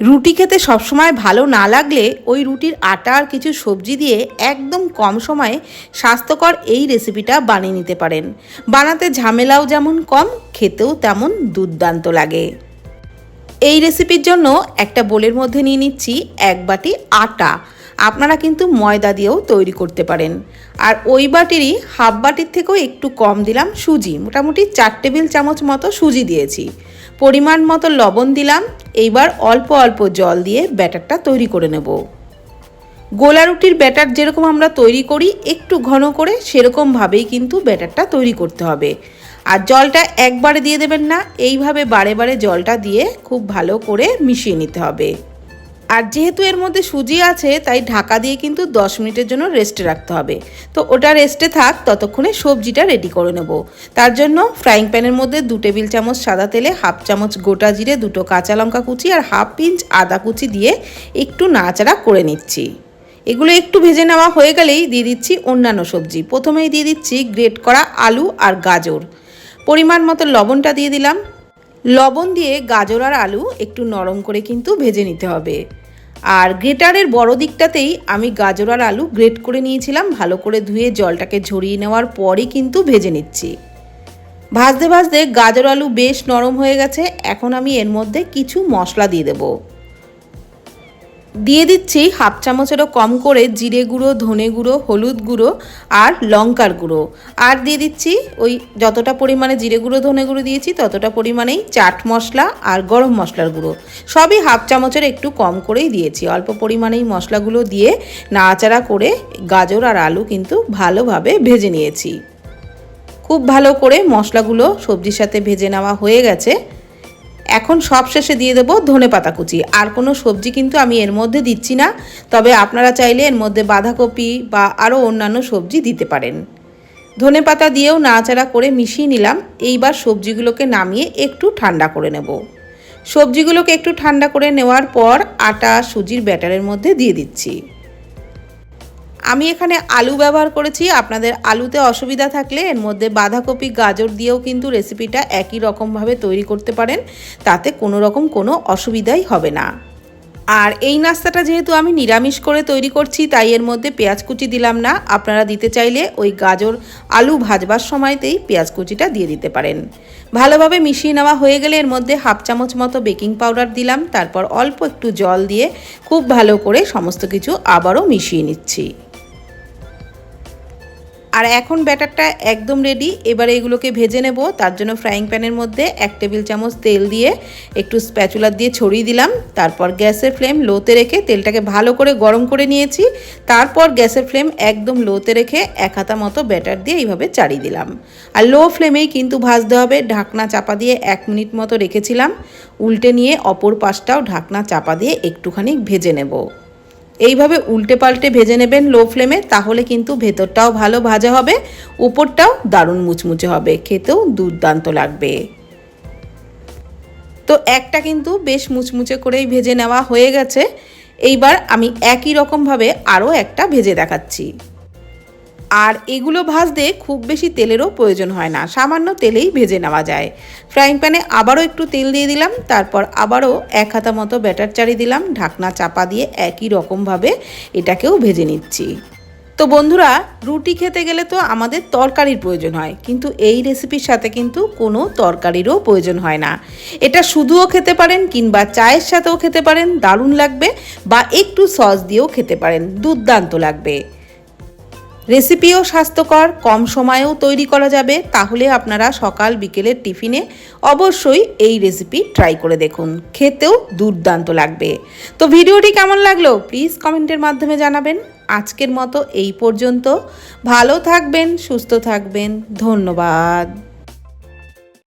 রুটি খেতে সবসময় ভালো না লাগলে ওই রুটির আটা আর কিছু সবজি দিয়ে একদম কম সময়ে স্বাস্থ্যকর এই রেসিপিটা বানিয়ে নিতে পারেন। বানাতে ঝামেলাও যেমন কম, খেতেও তেমন দুর্দান্ত লাগে। এই রেসিপির জন্য একটা বোলের মধ্যে নিয়ে নিচ্ছি এক বাটি আটা। আপনারা কিন্তু ময়দা দিয়েও তৈরি করতে পারেন। আর ওই বাটিরই হাফ বাটির থেকেও একটু কম দিলাম সুজি। মোটামুটি চার টেবিল চামচ মতো সুজি দিয়েছি। পরিমাণ মতো লবণ দিলাম। এইবার অল্প অল্প জল দিয়ে ব্যাটারটা তৈরি করে নেব। গোলা রুটির ব্যাটার যেরকম আমরা তৈরি করি, একটু ঘন করে সেরকমভাবেই কিন্তু ব্যাটারটা তৈরি করতে হবে। আর জলটা একবারে দিয়ে দেবেন না, এইভাবে বারে বারে জলটা দিয়ে খুব ভালো করে মিশিয়ে নিতে হবে। আর যেহেতু এর মধ্যে সুজি আছে, তাই ঢাকা দিয়ে কিন্তু 10 মিনিটের জন্য রেস্টে রাখতে হবে। তো ওটা রেস্টে থাক, ততক্ষণে সবজিটা রেডি করে নেব। তার জন্য ফ্রাইং প্যানের মধ্যে দু টেবিল চামচ সাদা তেলে, হাফ চামচ গোটা জিরে, দুটো কাঁচা লঙ্কা কুচি আর হাফ ইঞ্চ আদা কুচি দিয়ে একটু নাড়াচাড়া করে নিচ্ছি। এগুলো একটু ভেজে নেওয়া হয়ে গেলেই দিয়ে দিচ্ছি অন্যান্য সবজি। প্রথমেই দিয়ে দিচ্ছি গ্রেট করা আলু আর গাজর। পরিমাণ মতো লবণটা দিয়ে দিলাম। লবণ দিয়ে গাজর আর আলু একটু নরম করে কিন্তু ভেজে নিতে হবে। আর গ্রেটারের বড় দিকটাতেই আমি গাজর আর আলু গ্রেট করে নিয়েছিলাম, ভালো করে ধুয়ে জলটাকে ঝরিয়ে নেওয়ার পরই কিন্তু ভেজে নিচ্ছি। ভাজতে ভাজতে গাজর আলু বেশ নরম হয়ে গেছে, এখন আমি এর মধ্যে কিছু মশলা দিয়ে দেবো। দিয়ে দিচ্ছি হাফ চামচেরও কম করে জিরে গুঁড়ো, ধনে গুঁড়ো, হলুদ গুঁড়ো আর লঙ্কার গুঁড়ো। আর দিয়ে দিচ্ছি ওই যতটা পরিমাণে জিরে গুঁড়ো, ধনে গুঁড়ো দিয়েছি, ততটা পরিমাণেই চাট মশলা আর গরম মশলার গুঁড়ো। সবই হাফ চামচের একটু কম করেই দিয়েছি। অল্প পরিমাণেই মশলাগুলো দিয়ে নাড়াচাড়া করে গাজর আর আলু কিন্তু ভালোভাবে ভেজে নিয়েছি। খুব ভালো করে মশলাগুলো সবজির সাথে ভেজে নেওয়া হয়ে গেছে। এখন সব শেষে দিয়ে দেবো ধনে পাতা কুচি। আর কোনো সবজি কিন্তু আমি এর মধ্যে দিচ্ছি না, তবে আপনারা চাইলে এর মধ্যে বাঁধাকপি বা আরও অন্যান্য সবজি দিতে পারেন। ধনে পাতা দিয়েও নাড়াচাড়া করে মিশিয়ে নিলাম, এইবার সবজিগুলোকে নামিয়ে একটু ঠান্ডা করে নেব। সবজিগুলোকে একটু ঠান্ডা করে নেওয়ার পর আটা, সুজির ব্যাটারের মধ্যে দিয়ে দিচ্ছি। আমি এখানে আলু ব্যবহার করেছি। আপনাদের আলুতে অসুবিধা থাকলে এর মধ্যে বাঁধাকপি, গাজর দিয়েও কিন্তু রেসিপিটা একই রকমভাবে তৈরি করতে পারেন। তাতে কোনো রকম কোনো অসুবিধাই হবে না। আর এই নাস্তাটা যেহেতু আমি নিরামিষ করে তৈরি করছি, তাই এর মধ্যে পেঁয়াজ কুচি দিলাম না। আপনারা দিতে চাইলে ওই গাজর আলু ভাজবার সময়তেই পেঁয়াজ কুচিটা দিয়ে দিতে পারেন। ভালোভাবে মিশিয়ে নেওয়া হয়ে গেলে এর মধ্যে হাফ চামচ মতো বেকিং পাউডার দিলাম। তারপর অল্প একটু জল দিয়ে খুব ভালো করে সমস্ত কিছু আবারও মিশিয়ে নিচ্ছি। আর এখন ব্যাটারটা একদম রেডি এবারে এগুলোকে ভেজে নেব। তার জন্য ফ্রাইং প্যানের মধ্যে এক টেবিল চামচ তেল দিয়ে একটু স্প্যাচুলার দিয়ে ছড়িয়ে দিলাম। তারপর গ্যাসের ফ্লেম লোতে রেখে তেলটাকে ভালো করে গরম করে নিয়েছি। তারপর গ্যাসের ফ্লেম একদম লোতে রেখে এক হাতা মতো ব্যাটার দিয়ে এইভাবে চাড়িয়ে দিলাম। আর লো ফ্লেমেই কিন্তু ভাজতে হবে। ঢাকনা চাপা দিয়ে এক মিনিট মতো রেখেছিলাম। উল্টে নিয়ে অপর পাশটাও ঢাকনা চাপা দিয়ে একটুখানি ভেজে নেব। এইভাবে উল্টে পাল্টে ভেজে নেবেন লো ফ্লেমে তাহলে কিন্তু ভেতরটাও ভালো ভাজা হবে, উপরটাও দারুণ মুচমুচে হবে, খেতেও দুর্দান্ত লাগবে। তো একটা কিন্তু বেশ মুচমুচে করেই ভেজে নেওয়া হয়ে গেছে, এইবার আমি একই রকমভাবে আরও একটা ভেজে দেখাচ্ছি। আর এগুলো ভাজতে খুব বেশি তেলেরও প্রয়োজন হয় না, সামান্য তেলেই ভেজে নেওয়া যায়। ফ্রাইং প্যানে আবারও একটু তেল দিয়ে দিলাম, তারপর আবারও এক হাতা মতো ব্যাটার চারি দিলাম, ঢাকনা চাপা দিয়ে একই রকমভাবে এটাকেও ভেজে নিচ্ছি। তো বন্ধুরা, রুটি খেতে গেলে তো আমাদের তরকারির প্রয়োজন হয়, কিন্তু এই রেসিপির সাথে কিন্তু কোনো তরকারিরও প্রয়োজন হয় না। এটা শুধুও খেতে পারেন কিংবা চায়ের সাথেও খেতে পারেন, দারুণ লাগবে, বা একটু সস দিয়েও খেতে পারেন, দুর্দান্ত লাগবে। রেসিপিও স্বাস্থ্যকর, কম সময়েও তৈরি করা যাবে, তাহলে আপনারা সকাল বিকেলের টিফিনে অবশ্যই এই রেসিপি ট্রাই করে দেখুন। খেতেও দুর্দান্ত লাগবে। তো ভিডিওটি কেমন লাগল? প্লিজ কমেন্টের মাধ্যমে জানাবেন। আজকের মতো এই পর্যন্ত। ভালো থাকবেন, সুস্থ থাকবেন। ধন্যবাদ।